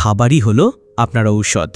খাবারই হল আপনার ঔষধ।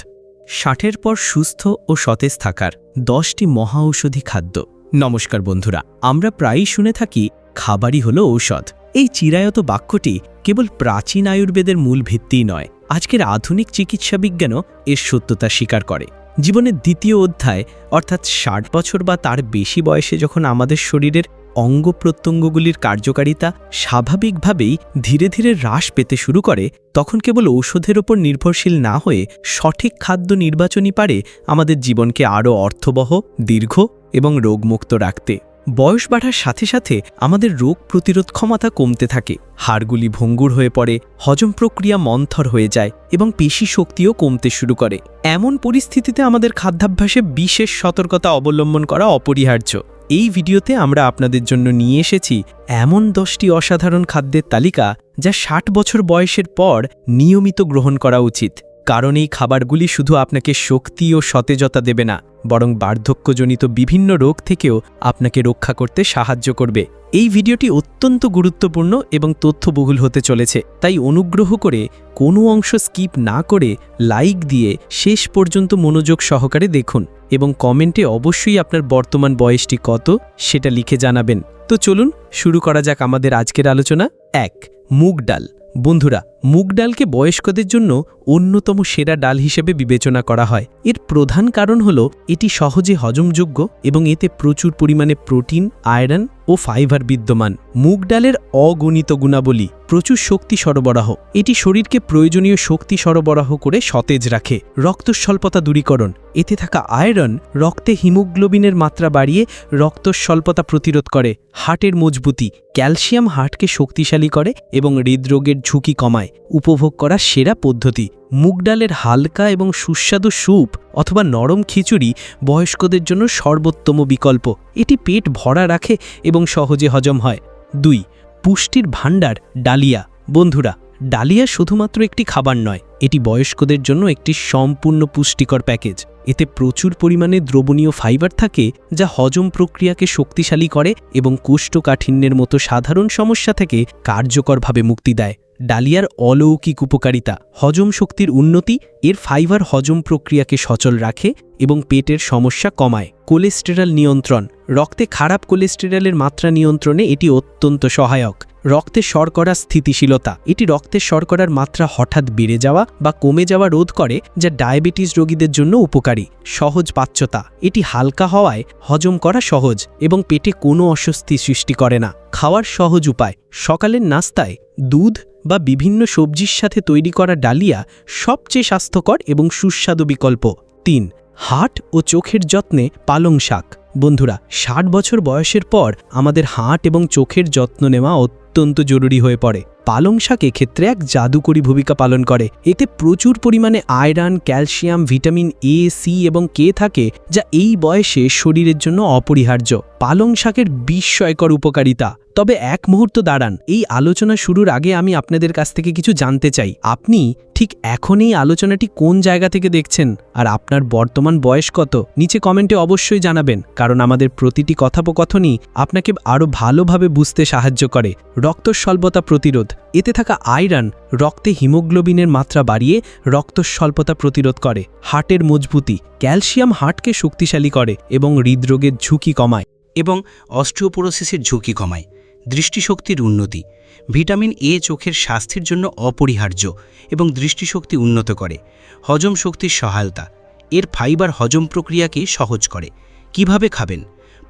ষাটের পর সুস্থ ও সতেজ থাকার দশটি মহা ঔষধি খাদ্য। নমস্কার বন্ধুরা, আমরা প্রায়ই শুনে থাকি খাবারই হল ঔষধ। এই চিরায়ত বাক্যটি কেবল প্রাচীন আয়ুর্বেদের মূল ভিত্তিই নয়, আজকের আধুনিক চিকিৎসা বিজ্ঞানও এর সত্যতা স্বীকার করে। জীবনের দ্বিতীয় অধ্যায়, অর্থাৎ ষাট বছর বা তার বেশি বয়সে যখন আমাদের শরীরের অঙ্গ প্রত্যঙ্গগুলির কার্যকারিতা স্বাভাবিকভাবেই ধীরে ধীরে হ্রাস পেতে শুরু করে, তখন কেবল ঔষধের ওপর নির্ভরশীল না হয়ে সঠিক খাদ্য নির্বাচনই পারে আমাদের জীবনকে আরও অর্থবহ, দীর্ঘ এবং রোগমুক্ত রাখতে। বয়স বাড়ার সাথে সাথে আমাদের রোগ প্রতিরোধ ক্ষমতা কমতে থাকে, হাড়গুলি ভঙ্গুর হয়ে পড়ে, হজম প্রক্রিয়া মন্থর হয়ে যায় এবং পেশি শক্তিও কমতে শুরু করে। এমন পরিস্থিতিতে আমাদের খাদ্যাভ্যাসে বিশেষ সতর্কতা অবলম্বন করা অপরিহার্য। এই ভিডিওতে আমরা আপনাদের জন্য নিয়ে এসেছি এমন দশটি অসাধারণ খাদ্যের তালিকা যা ষাট বছর বয়সের পর নিয়মিত গ্রহণ করা উচিত। কারণ এই খাবারগুলি শুধু আপনাকে শক্তি ও সতেজতা দেবে না, বরং বার্ধক্যজনিত বিভিন্ন রোগ থেকেও আপনাকে রক্ষা করতে সাহায্য করবে। এই ভিডিওটি অত্যন্ত গুরুত্বপূর্ণ এবং তথ্যবহুল হতে চলেছে, তাই অনুগ্রহ করে কোনো অংশ স্কিপ না করে লাইক দিয়ে শেষ পর্যন্ত মনোযোগ সহকারে দেখুন এবং কমেন্টে অবশ্যই আপনার বর্তমান বয়সটি কত সেটা লিখে জানাবেন। তো চলুন, শুরু করা যাক আমাদের আজকের আলোচনা। এক, মুগ ডাল। বন্ধুরা মুগ ডালকে বয়স্কদের জন্য অন্যতম সেরা ডাল হিসেবে বিবেচনা করা হয়। এর প্রধান কারণ হল, এটি সহজে হজমযোগ্য এবং এতে প্রচুর পরিমাণে প্রোটিন, আয়রন ও ফাইবার বিদ্যমান। মুগ ডালের অগণিত গুণাবলী, প্রচুর শক্তি সরবরাহ। এটি শরীরকে প্রয়োজনীয় শক্তি সরবরাহ করে সতেজ রাখে। রক্তস্বল্পতা দূরীকরণ, এতে থাকা আয়রন রক্তে হিমোগ্লোবিনের মাত্রা বাড়িয়ে রক্তস্বল্পতা প্রতিরোধ করে। হার্টের মজবুতি, ক্যালসিয়াম হার্টকে শক্তিশালী করে এবং হৃদরোগের ঝুঁকি কমায়। উপভোগ করার সেরা পদ্ধতি। মুগ ডালের হালকা এবং সুস্বাদু স্যুপ অথবা নরম খিচুড়ি বয়স্কদের জন্য সর্বোত্তম বিকল্প। এটি পেট ভরা রাখে এবং সহজে হজম হয়। দুই, পুষ্টির ভাণ্ডার, ডালিয়া। বন্ধুরা, ডালিয়া শুধুমাত্র একটি খাবার নয়, এটি বয়স্কদের জন্য একটি সম্পূর্ণ পুষ্টিকর প্যাকেজ। এতে প্রচুর পরিমাণে দ্রবণীয় ফাইবার থাকে, যা হজম প্রক্রিয়াকে শক্তিশালী করে এবং কোষ্ঠকাঠিন্যের মতো সাধারণ সমস্যা থেকে কার্যকরভাবে মুক্তি দেয়। ডালিয়ার অলৌকিক উপকারিতা, হজম শক্তির উন্নতি, এর ফাইবার হজম প্রক্রিয়াকে সচল রাখে এবং পেটের সমস্যা কমায়। কোলেস্টেরল নিয়ন্ত্রণ, রক্তে খারাপ কোলেস্টেরলের মাত্রা নিয়ন্ত্রণে এটি অত্যন্ত সহায়ক। রক্তে শর্করা স্থিতিশীলতা, এটি রক্তের শর্করার মাত্রা হঠাৎ বেড়ে যাওয়া বা কমে যাওয়া রোধ করে, যা ডায়াবেটিস রোগীদের জন্য উপকারী। সহজ পাচ্যতা, এটি হালকা হওয়ায় হজম করা সহজ এবং পেটে কোনো অস্বস্তি সৃষ্টি করে না। খাওয়ার সহজ উপায়, সকালের নাস্তায় দুধ বা বিভিন্ন সবজির সাথে তৈরি করা ডালিয়া সবচেয়ে স্বাস্থ্যকর এবং সুস্বাদু বিকল্প। তিন, হাট ও চোখের যত্নে পালং শাক। বন্ধুরা, ষাট বছর বয়সের পর আমাদের হাট এবং চোখের যত্ন নেওয়া অত্যন্ত জরুরি হয়ে পড়ে। পালং শাক এক্ষেত্রে এক জাদুকরী ভূমিকা পালন করে। এতে প্রচুর পরিমাণে iron, calcium, vitamin A C এবং কে থাকে, যা এই বয়সে শরীরের জন্য অপরিহার্য। পালং শাকের বিস্ময়কর উপকারিতা। তবে এক মুহূর্ত দাঁড়ান, এই আলোচনা শুরুর আগে আমি আপনাদের কাছ থেকে কিছু জানতে চাই। আপনি ঠিক এখন এই আলোচনাটি কোন জায়গা থেকে দেখছেন? আর আপনার বর্তমান বয়স কত? নিচে কমেন্টে অবশ্যই জানাবেন, কারণ আমাদের প্রতিটি কথোপকথনই আপনাকে আরও ভালোভাবে বুঝতে সাহায্য করে। রক্ত স্বল্পতা প্রতিরোধ, এতে থাকা আয়রন রক্তে হিমোগ্লোবিনের মাত্রা বাড়িয়ে রক্ত স্বল্পতা প্রতিরোধ করে। হার্টের মজবুতি, ক্যালসিয়াম হার্টকে শক্তিশালী করে এবং হৃদরোগের ঝুঁকি কমায়। এবং অস্ট্রিওপোরোসিসের ঝুঁকি কমায়, দৃষ্টিশক্তির উন্নতি, ভিটামিন এ চোখের স্বাস্থ্যের জন্য অপরিহার্য এবং দৃষ্টিশক্তি উন্নত করে, হজম শক্তির সহায়তা, এর ফাইবার হজম প্রক্রিয়াকে সহজ করে। কীভাবে খাবেন?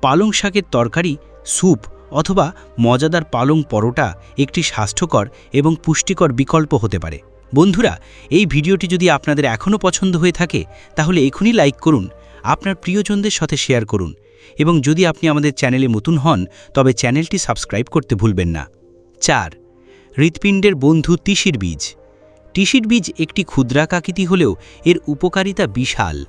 পালং শাকের তরকারি, স্যুপ অথবা মজাদার পালং পরোটা একটি স্বাস্থ্যকর এবং পুষ্টিকর বিকল্প হতে পারে। বন্ধুরা, এই ভিডিওটি যদি আপনাদের এখনও পছন্দ হয়ে থাকে, তাহলে এখনই লাইক করুন, আপনার প্রিয়জনদের সাথে শেয়ার করুন এবং যদি আপনি আমাদের চ্যানেলে নতুন হন, তবে চ্যানেলটি সাবস্ক্রাইব করতে ভুলবেন না। চার, হৃৎপিণ্ডের বন্ধু তিসির বীজ। তিসির বীজ একটি ক্ষুদ্রাকাকৃতি হলেও এর উপকারিতা বিশাল।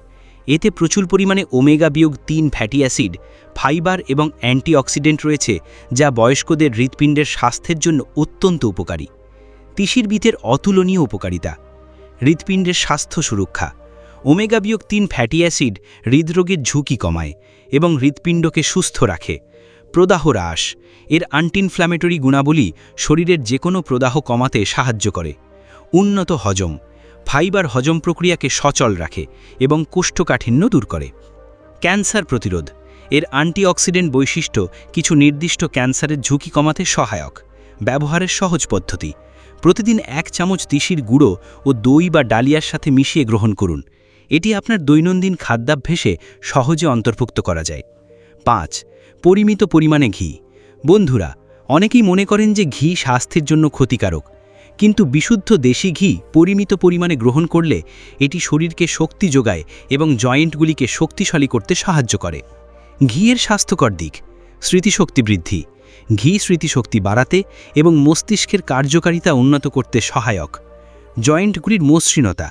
এতে প্রচুর পরিমাণে ওমেগা বিয়োগ তিন ফ্যাটি অ্যাসিড, ফাইবার এবং অ্যান্টিঅক্সিডেন্ট রয়েছে, যা বয়স্কদের হৃৎপিণ্ডের স্বাস্থ্যের জন্য অত্যন্ত উপকারী। তিসির বীজের অতুলনীয় উপকারিতা, হৃৎপিণ্ডের স্বাস্থ্য সুরক্ষা। ওমেগা বিয়োগ তিন ফ্যাটি অ্যাসিড হৃদরোগের ঝুঁকি কমায় এবং হৃৎপিণ্ডকে সুস্থ রাখে। প্রদাহ হ্রাস। এর আন্টিনফ্ল্যামেটরি গুণাবলী শরীরের যে কোনো প্রদাহ কমাতে সাহায্য করে। উন্নত হজম। ফাইবার হজম প্রক্রিয়াকে সচল রাখে এবং কোষ্ঠকাঠিন্য দূর করে। ক্যান্সার প্রতিরোধ। এর অ্যান্টিঅক্সিডেন্ট বৈশিষ্ট্য কিছু নির্দিষ্ট ক্যান্সারের ঝুঁকি কমাতে সহায়ক। ব্যবহারের সহজ পদ্ধতি। প্রতিদিন এক চামচ তিসির গুঁড়ো ও দই বা ডালিয়ার সাথে মিশিয়ে গ্রহণ করুন। এটি আপনার দৈনন্দিন খাদ্যাভ্যাসে সহজে অন্তর্ভুক্ত করা যায়। পাঁচ, পরিমিত পরিমাণে ঘি। বন্ধুরা, অনেকেই মনে করেন যে ঘি স্বাস্থ্যের জন্য ক্ষতিকারক, কিন্তু বিশুদ্ধ দেশি ঘি পরিমিত পরিমাণে গ্রহণ করলে এটি শরীরকে শক্তি যোগায় এবং জয়েন্টগুলিকে শক্তিশালী করতে সাহায্য করে। ঘিয়ের স্বাস্থ্যকর দিক, স্মৃতিশক্তি বৃদ্ধি। ঘি স্মৃতিশক্তি বাড়াতে এবং মস্তিষ্কের কার্যকারিতা উন্নত করতে সহায়ক। জয়েন্টগুলির মসৃণতা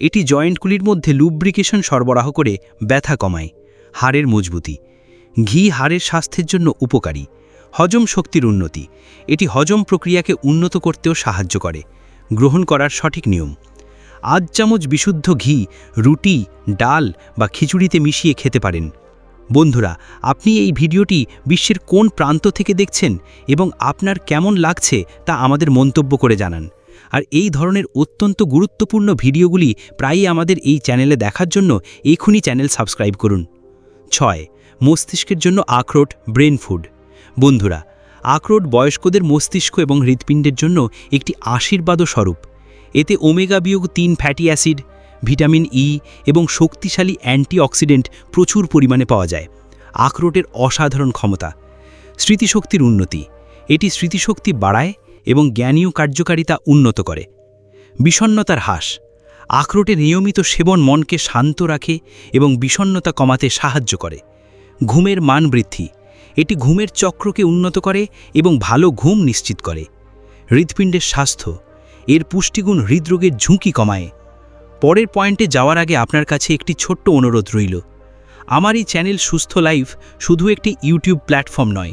এটি জয়েন্টগুলির মধ্যে লুব্রিকেশন সরবরাহ করে ব্যথা কমায়, হাড়ের মজবুতি। ঘি হাড়ের স্বাস্থ্যের জন্য উপকারী, হজম শক্তির উন্নতি। এটি হজম প্রক্রিয়াকে উন্নত করতেও সাহায্য করে, গ্রহণ করার সঠিক নিয়ম। আধ চামচ বিশুদ্ধ ঘি, রুটি, ডাল বা খিচুড়িতে মিশিয়ে খেতে পারেন। বন্ধুরা, আপনি এই ভিডিওটি বিশ্বের কোন প্রান্ত থেকে দেখছেন এবং আপনার কেমন লাগছে তা আমাদের মন্তব্য করে জানান। আর এই ধরনের অত্যন্ত গুরুত্বপূর্ণ ভিডিওগুলি প্রায়ই আমাদের এই চ্যানেলে দেখার জন্য এখনই চ্যানেল সাবস্ক্রাইব করুন। ছয়, মস্তিষ্কের জন্য আখরোট ব্রেন ফুড। বন্ধুরা, আখরোট বয়স্কদের মস্তিষ্ক এবং হৃৎপিণ্ডের জন্য একটি আশীর্বাদও স্বরূপ। এতে ওমেগা বিয়োগ তিন ফ্যাটি অ্যাসিড, ভিটামিন ই এবং শক্তিশালী অ্যান্টিঅক্সিডেন্ট প্রচুর পরিমাণে পাওয়া যায়। আখরোটের অসাধারণ ক্ষমতা। স্মৃতিশক্তির উন্নতি। এটি স্মৃতিশক্তি বাড়ায় এবং জ্ঞানীয় কার্যকারিতা উন্নত করে। বিষণ্নতার হ্রাস, আখরোটে নিয়মিত সেবন মনকে শান্ত রাখে এবং বিষণ্নতা কমাতে সাহায্য করে। ঘুমের মান বৃদ্ধি, এটি ঘুমের চক্রকে উন্নত করে এবং ভালো ঘুম নিশ্চিত করে। হৃৎপিণ্ডের স্বাস্থ্য, এর পুষ্টিগুণ হৃদরোগের ঝুঁকি কমায়। পরের পয়েন্টে যাওয়ার আগে আপনার কাছে একটি ছোট্ট অনুরোধ রইল। আমার এই চ্যানেল সুস্থ লাইফ শুধু একটি ইউটিউব প্ল্যাটফর্ম নয়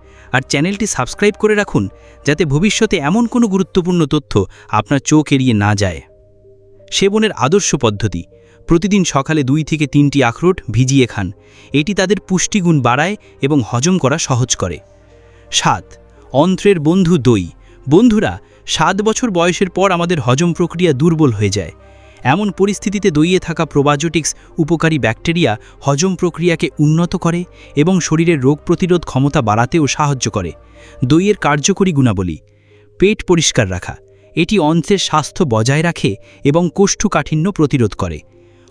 আর চ্যানেলটি সাবস্ক্রাইব করে রাখুন, যাতে ভবিষ্যতে এমন কোনো গুরুত্বপূর্ণ তথ্য আপনার চোখ এড়িয়ে না যায়। সেবনের আদর্শ পদ্ধতি, প্রতিদিন সকালে দুই থেকে তিনটি আখরোট ভিজিয়ে খান। এটি তাদের পুষ্টিগুণ বাড়ায় এবং হজম করা সহজ করে। সাত, অন্ত্রের বন্ধু দই। বন্ধুরা, সাত বছর বয়সের পর আমাদের হজম প্রক্রিয়া দুর্বল হয়ে যায়। এমন পরিস্থিতিতে দইয়ে থাকা প্রোবায়োটিক্স উপকারী ব্যাকটেরিয়া হজম প্রক্রিয়াকে উন্নত করে এবং শরীরের রোগ প্রতিরোধ ক্ষমতা বাড়াতেও সাহায্য করে। দইয়ের কার্যকরী গুণাবলী। পেট পরিষ্কার রাখা। এটি অন্ত্রের স্বাস্থ্য বজায় রাখে এবং কোষ্ঠকাঠিন্য প্রতিরোধ করে।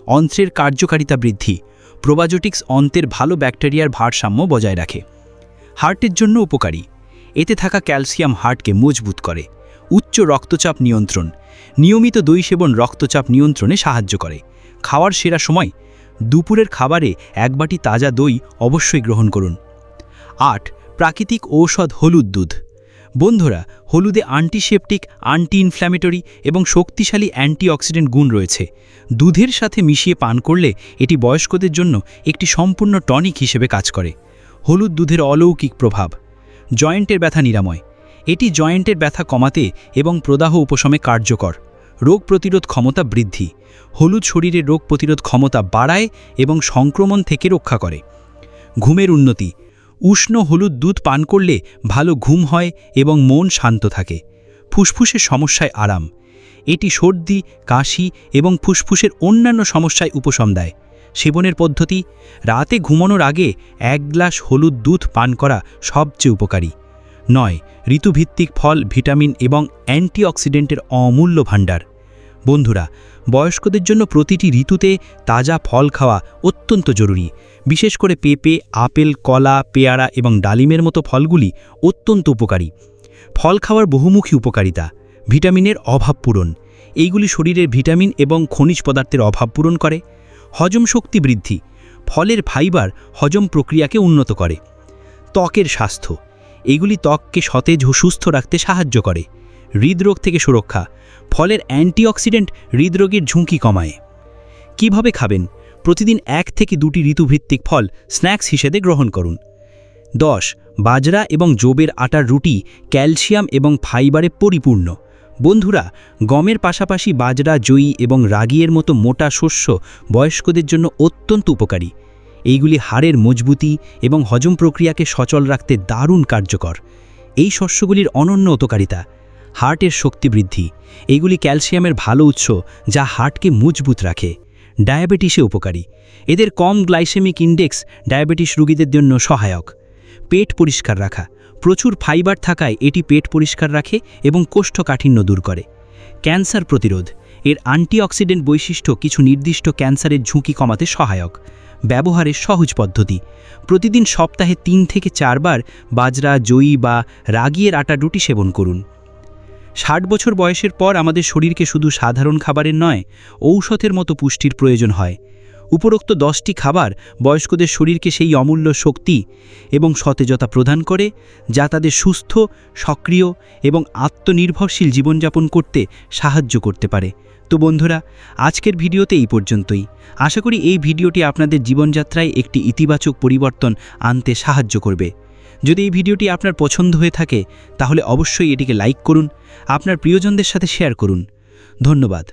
অন্ত্রের কার্যকারিতা বৃদ্ধি। প্রোবায়োটিক্স অন্ত্রের ভালো ব্যাকটেরিয়ার ভারসাম্য বজায় রাখে। হার্টের জন্য উপকারী। এতে থাকা ক্যালসিয়াম হার্টকে মজবুত করে। উচ্চ রক্তচাপ নিয়ন্ত্রণ। নিয়মিত দই সেবন রক্তচাপ নিয়ন্ত্রণে সাহায্য করে। খাওয়ার সেরা সময়, দুপুরের খাবারে এক বাটি তাজা দই অবশ্যই গ্রহণ করুন। আট, প্রাকৃতিক ঔষধ হলুদ দুধ। বন্ধুরা, হলুদে অ্যান্টিসেপটিক অ্যান্টি ইনফ্ল্যামেটরি এবং শক্তিশালী অ্যান্টিঅক্সিডেন্ট গুণ রয়েছে। দুধের সাথে মিশিয়ে পান করলে এটি বয়স্কদের জন্য একটি সম্পূর্ণ টনিক হিসেবে কাজ করে। হলুদ দুধের অলৌকিক প্রভাব। জয়েন্টের ব্যথা নিরাময়। এটি জয়েন্টের ব্যথা কমাতে এবং প্রদাহ উপশমে কার্যকর। রোগ প্রতিরোধ ক্ষমতা বৃদ্ধি। হলুদ শরীরের রোগ প্রতিরোধ ক্ষমতা বাড়ায় এবং সংক্রমণ থেকে রক্ষা করে। ঘুমের উন্নতি। উষ্ণ হলুদ দুধ পান করলে ভালো ঘুম হয় এবং মন শান্ত থাকে। ফুসফুসের সমস্যায় আরাম। এটি সর্দি, কাশি এবং ফুসফুসের অন্যান্য সমস্যায় উপশম দেয়। সেবনের পদ্ধতি। রাতে ঘুমানোর আগে এক গ্লাস হলুদ দুধ পান করা সবচেয়ে উপকারী। নয়, ঋতুভিত্তিক ফল, ভিটামিন এবং অ্যান্টিঅক্সিডেন্টের অমূল্য ভাণ্ডার। বন্ধুরা, বয়স্কদের জন্য প্রতিটি ঋতুতে তাজা ফল খাওয়া অত্যন্ত জরুরি। বিশেষ করে পেঁপে, আপেল, কলা, পেয়ারা এবং ডালিমের মতো ফলগুলি অত্যন্ত উপকারী। ফল খাওয়ার বহুমুখী উপকারিতা, ভিটামিনের অভাব পূরণ। এইগুলি শরীরের ভিটামিন এবং খনিজ পদার্থের অভাব পূরণ করে। হজম শক্তি বৃদ্ধি, ফলের ফাইবার হজম প্রক্রিয়াকে উন্নত করে। ত্বকের স্বাস্থ্য এগুলি ত্বককে সতেজ ও সুস্থ রাখতে সাহায্য করে, হৃদরোগ থেকে সুরক্ষা, ফলের অ্যান্টিঅক্সিডেন্ট হৃদরোগের ঝুঁকি কমায়। কীভাবে খাবেন? প্রতিদিন এক থেকে দুটি ঋতুভিত্তিক ফল স্ন্যাক্স হিসেবে গ্রহণ করুন। দশ, বাজরা এবং জোবের আটার রুটি ক্যালসিয়াম এবং ফাইবারে পরিপূর্ণ। বন্ধুরা, গমের পাশাপাশি বাজরা, জয়ী এবং রাগিয়ের মতো মোটা শস্য বয়স্কদের জন্য অত্যন্ত উপকারী। এইগুলি হাড়ের মজবুতি এবং হজম প্রক্রিয়াকে সচল রাখতে দারুণ কার্যকর। এই শস্যগুলির অনন্য উপকারিতা, হার্টের শক্তি বৃদ্ধি। এইগুলি ক্যালসিয়ামের ভালো উৎস যা হার্টকে মজবুত রাখে। ডায়াবেটিসে উপকারী। এদের কম গ্লাইসেমিক ইন্ডেক্স ডায়াবেটিস রোগীদের জন্য সহায়ক। পেট পরিষ্কার রাখা। প্রচুর ফাইবার থাকায় এটি পেট পরিষ্কার রাখে এবং কোষ্ঠকাঠিন্য দূর করে। ক্যান্সার প্রতিরোধ। এর অ্যান্টিঅক্সিডেন্ট বৈশিষ্ট্য কিছু নির্দিষ্ট ক্যান্সারের ঝুঁকি কমাতে সহায়ক। ব্যবহারের সহজ পদ্ধতি। প্রতিদিন সপ্তাহে তিন থেকে চারবার বাজরা, জয়ী বা রাগিয়ের আটা রুটি সেবন করুন। ষাট বছর বয়সের পর আমাদের শরীরকে শুধু সাধারণ খাবারের নয়, ঔষধের মতো পুষ্টির প্রয়োজন হয়। উপরোক্ত দশটি খাবার বয়স্কদের শরীরকে সেই অমূল্য শক্তি এবং সতেজতা প্রদান করে, যা তাদের সুস্থ, সক্রিয় এবং আত্মনির্ভরশীল জীবনযাপন করতে সাহায্য করতে পারে। তো বন্ধুরা, আজকের ভিডিওতে এই পর্যন্তই। আশা করি এই ভিডিওটি আপনাদের জীবনযাত্রায় একটি ইতিবাচক পরিবর্তন আনতে সাহায্য করবে। যদি এই ভিডিওটি আপনার পছন্দ হয়ে থাকে, তাহলে অবশ্যই এটিকে লাইক করুন, আপনার প্রিয়জনদের সাথে শেয়ার করুন। ধন্যবাদ।